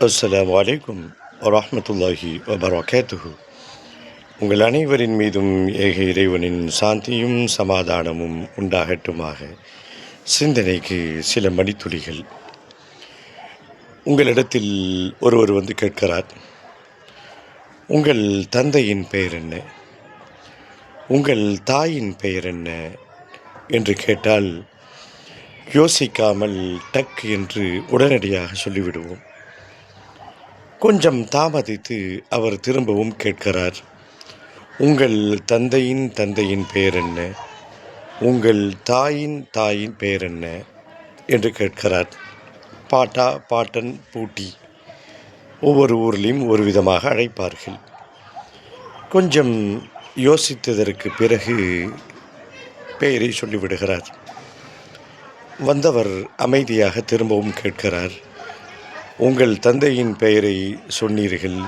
அஸ்லாம் வலைக்கும் வரமத்துல்லாஹி வபரகாத்துஹு உங்கள் அனைவரின் மீதும் ஏக இறைவனின் சாந்தியும் சமாதானமும் உண்டாகட்டுமாக. சிந்தனைக்கு சில மணித்துளிகள். உங்களிடத்தில் ஒருவர் வந்து கேட்கிறார். உங்கள் தந்தையின் பெயர் என்ன? உங்கள் தாயின் பெயர் என்ன? என்று கேட்டால் யோசிக்காமல் டக் என்று உடனடியாக சொல்லிவிடுவோம். கொஞ்சம் தாமதித்து அவர் திரும்பவும் கேட்கிறார் உங்கள் தந்தையின் தந்தையின் பெயர் என்ன? உங்கள் தாயின் தாயின் பெயர் என்ன? என்று கேட்கிறார். பாட்டா பாட்டன் பூட்டி ஒவ்வொரு ஊர்லேயும் ஒரு விதமாக அழைப்பார்கள். கொஞ்சம் யோசித்ததற்கு பிறகு பெயரை சொல்லிவிடுகிறார். வந்தவர் அமைதியாக திரும்பவும் கேட்கிறார். உங்கள் தந்தையின் பெயரை சொன்னீர்கள்.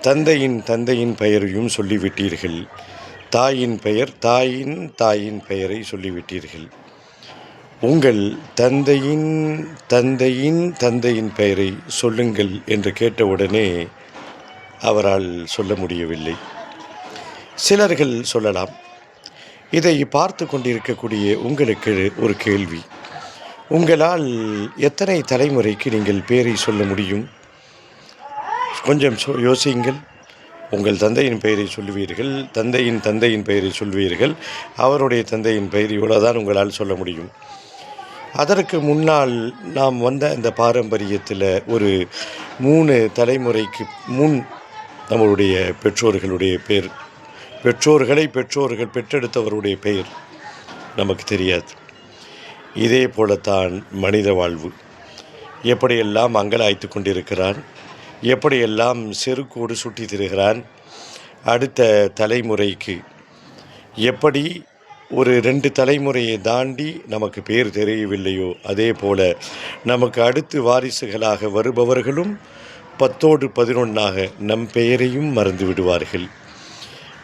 தந்தையின் தந்தையின் பெயரையும் சொல்லிவிட்டீர்கள். தாயின் பெயர் தாயின் தாயின் பெயரை சொல்லிவிட்டீர்கள். உங்கள் தந்தையின் தந்தையின் தந்தையின் பெயரை சொல்லுங்கள் என்று கேட்டவுடனே அவரால் சொல்ல முடியவில்லை. சிலர்கள் சொல்லலாம் இதை பார்த்து கொண்டிருக்கக்கூடிய உங்களுக்கு ஒரு கேள்வி. உங்களால் எத்தனை தலைமுறைக்கு நீங்கள் பேரை சொல்ல முடியும்? கொஞ்சம் யோசியுங்கள். உங்கள் தந்தையின் பெயரை சொல்லுவீர்கள் தந்தையின் தந்தையின் பெயரை சொல்வீர்கள் அவருடைய தந்தையின் பெயர் இவ்வளோதான் உங்களால் சொல்ல முடியும். அதற்கு முன்னால் நாம் வந்த அந்த பாரம்பரியத்தில் ஒரு மூணு தலைமுறைக்கு முன் நம்மளுடைய பெற்றோர்களுடைய பெயர் பெற்றோர்களை பெற்றோர்கள் பெற்றெடுத்தவருடைய பெயர் நமக்கு தெரியாது. இதே போலத்தான் மனித வாழ்வு. எப்படியெல்லாம் அங்கலாய்த்து கொண்டிருக்கிறான் எப்படியெல்லாம் செருக்கோடு சுட்டி திருகிறான் அடுத்த தலைமுறைக்கு எப்படி ஒரு ரெண்டு தலைமுறையை தாண்டி நமக்கு பேர் தெரியவில்லையோ அதே போல் நமக்கு அடுத்து வாரிசுகளாக வருபவர்களும் பத்தோடு பதினொன்றாக நம் பெயரையும் மறந்து விடுவார்கள்.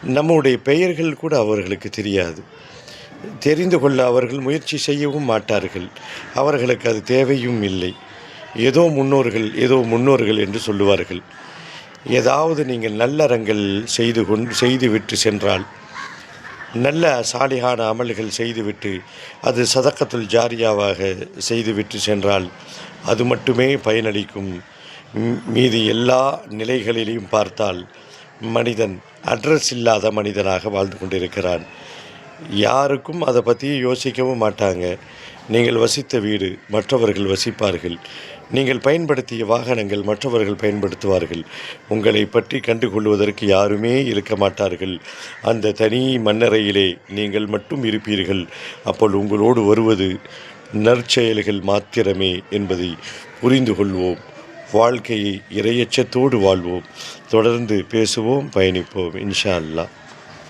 நம்முடைய பெயர்கள் கூட அவர்களுக்கு தெரியாது. தெரிந்து கொள்ள அவர்கள் முயற்சி செய்யவும் மாட்டார்கள். அவர்களுக்கு அது தேவையும் இல்லை. ஏதோ முன்னோர்கள் ஏதோ முன்னோர்கள் என்று சொல்லுவார்கள். ஏதாவது நீங்கள் நல்லறங்கள் செய்து கொண்டு செய்துவிட்டு சென்றால் நல்ல சாலிகான அமல்கள் செய்துவிட்டு அது சதக்கத்துல் ஜாரியாவாக செய்துவிட்டு சென்றால் அது மட்டுமே பயனளிக்கும். மீதி எல்லா நிலைகளிலையும் பார்த்தால் மனிதன் அட்ரஸ் இல்லாத மனிதனாக வாழ்ந்து கொண்டிருக்கிறான். யாருக்கும் அதை பற்றி யோசிக்கவும் மாட்டாங்க. நீங்கள் வசித்த வீடு மற்றவர்கள் வசிப்பார்கள். நீங்கள் பயன்படுத்திய வாகனங்கள் மற்றவர்கள் பயன்படுத்துவார்கள். உங்களை பற்றி கண்டுகொள்வதற்கு யாருமே இருக்க மாட்டார்கள். அந்த தனி மன்னரையிலே நீங்கள் மட்டும் இருப்பீர்கள். அப்போ உங்களோடு வருவது நற்செயல்கள் மாத்திரமே என்பதை புரிந்து கொள்வோம். வாழ்க்கையை இரையச்சத்தோடு வாழ்வோம். தொடர்ந்து பேசுவோம் பயணிப்போம் இன்ஷா அல்லாஹ்.